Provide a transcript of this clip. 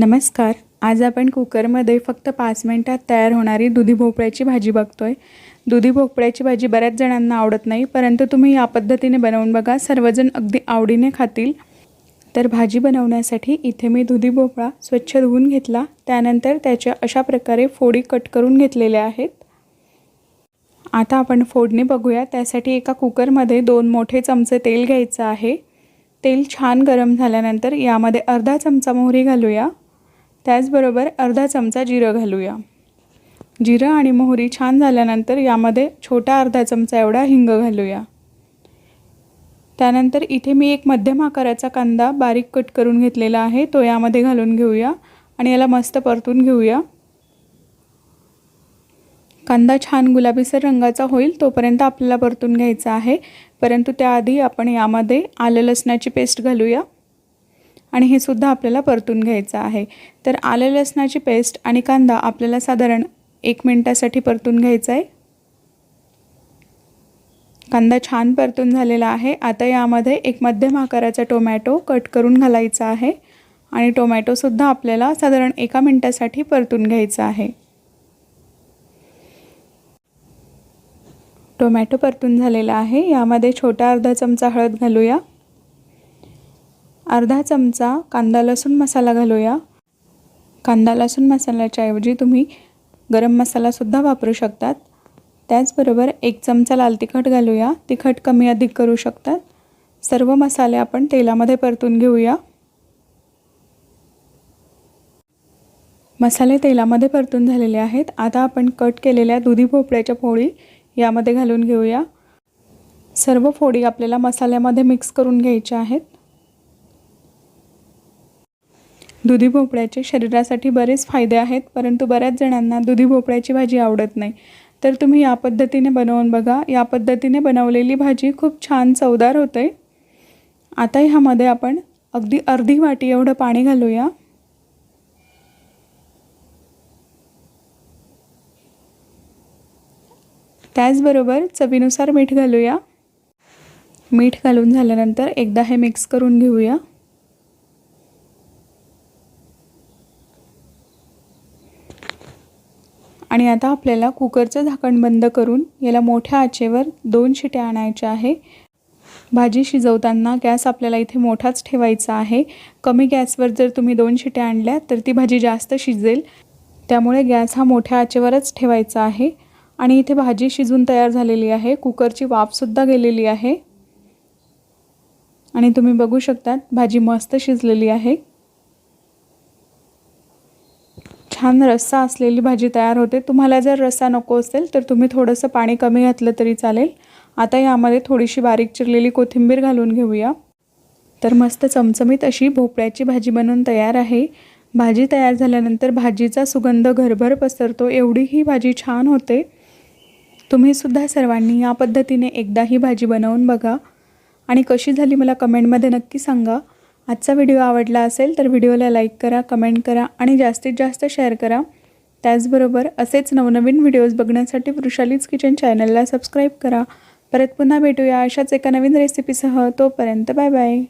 नमस्कार. आज आपण कुकरमध्ये फक्त पाच मिनटात तयार होणारी दुधी भोपळ्याची भाजी बघतो आहे दुधी भोपळ्याची भाजी बऱ्याच जणांना आवडत नाही परंतु तुम्ही या पद्धतीने बनवून बघा. सर्वजण अगदी आवडीने खातील. तर भाजी बनवण्यासाठी इथे मी दुधी भोपळा स्वच्छ धुवून घेतला. त्यानंतर त्याच्या अशा प्रकारे फोडी कट करून घेतलेल्या आहेत. आता आपण फोडणी बघूया. त्यासाठी एका कुकरमध्ये दोन मोठे चमचे तेल घ्यायचं आहे. तेल छान गरम झाल्यानंतर यामध्ये अर्धा चमचा मोहरी घालूया. त्याचबरोबर अर्धा चमचा जिरं घालूया. जिरं आणि मोहरी छान झाल्यानंतर यामध्ये छोटा अर्धा चमचा एवढा हिंग घालूया. त्यानंतर इथे मी एक मध्यम आकाराचा कांदा बारीक कट करून घेतलेला आहे तो यामध्ये घालून घेऊया आणि याला मस्त परतून घेऊया. कांदा छान गुलाबीसर रंगाचा होईल तोपर्यंत आपल्याला परतून घ्यायचा आहे. परंतु त्याआधी आपण यामध्ये आलं लसणाची पेस्ट घालूया. आणि हे सुद्धा आपल्याला परतून घ्यायचं आहे. तर आलं लसणाची पेस्ट आणि कांदा आपल्याला साधारण एक मिनटासाठी परतून घ्यायचा आहे. कांदा छान परतून झालेला आहे. आता यामध्ये एक मध्यम आकाराचा टोमॅटो कट करून घालायचा आहे. आणि टोमॅटोसुद्धा आपल्याला साधारण एका मिनटासाठी परतून घ्यायचा आहे. टोमॅटो परतून झालेला आहे. यामध्ये छोटा अर्धा चमचा हळद घालूया. अर्धा चमचा कांदा लसूण मसाला घालूया. कांदा लसूण मसाल्याच्या ऐवजी तुम्ही गरम मसालासुद्धा वापरू शकतात. त्याचबरोबर एक चमचा लाल तिखट घालूया. तिखट कमी अधिक करू शकतात. सर्व मसाले आपण तेलामध्ये परतून घेऊया. मसाले तेलामध्ये परतून झालेले आहेत. आता आपण कट केलेल्या दुधी भोपळ्याच्या फोडी यामध्ये घालून घेऊया. सर्व फोडी आपल्याला मसाल्यामध्ये मिक्स करून घ्यायच्या आहेत. दुधी भोपळ्याचे शरीरासाठी बरेच फायदे आहेत परंतु बऱ्याच जणांना दुधी भोपळ्याची भाजी आवडत नाही. तर तुम्ही या पद्धतीने बनवून बघा. या पद्धतीने बनवलेली भाजी खूप छान चवदार होते. आता ह्यामध्ये आपण अगदी अर्धी वाटी एवढं पाणी घालूया. त्याचबरोबर चवीनुसार मीठ घालूया. मीठ घालून झाल्यानंतर एकदा हे मिक्स करून घेऊया. आणि आता आपल्याला कुकरचं झाकण बंद करून याला मोठ्या आचेवर दोन शिट्या आणायच्या आहे. भाजी शिजवताना गॅस आपल्याला इथे मोठाच ठेवायचा आहे. कमी गॅसवर जर तुम्ही दोन शिट्या आणल्या तर ती भाजी जास्त शिजेल. त्यामुळे गॅस हा मोठ्या आचेवरच ठेवायचा आहे. आणि इथे भाजी शिजून तयार झालेली आहे. कुकरची वाफसुद्धा गेलेली आहे. आणि तुम्ही बघू शकतात भाजी मस्त शिजलेली आहे. छान रस्सा असलेली भाजी तयार होते. तुम्हाला जर रस्सा नको असेल तर तुम्ही थोडंसं पाणी कमी घातलं तरी चालेल. आता यामध्ये थोडीशी बारीक चिरलेली कोथिंबीर घालून घेऊया. तर मस्त चमचमीत अशी भोपळ्याची भाजी बनवून तयार आहे. भाजी तयार झाल्यानंतर भाजीचा सुगंध घरभर पसरतो. एवढी ही भाजी छान होते. तुम्हीसुद्धा सर्वांनी या पद्धतीने एकदा ही भाजी बनवून बघा. आणि कशी झाली मला कमेंटमध्ये नक्की सांगा. आजचा व्हिडिओ आवडला असेल तर व्हिडिओला लाईक करा कमेंट करा आणि जास्तीत जास्त शेअर करा. त्याचबरोबर असेच नवनवीन व्हिडिओज बघण्यासाठी वृषालीज किचन चॅनलला सबस्क्राईब करा. परत पुन्हा भेटूया अशाच एका नवीन रेसिपीसह तोपर्यंत बाय बाय.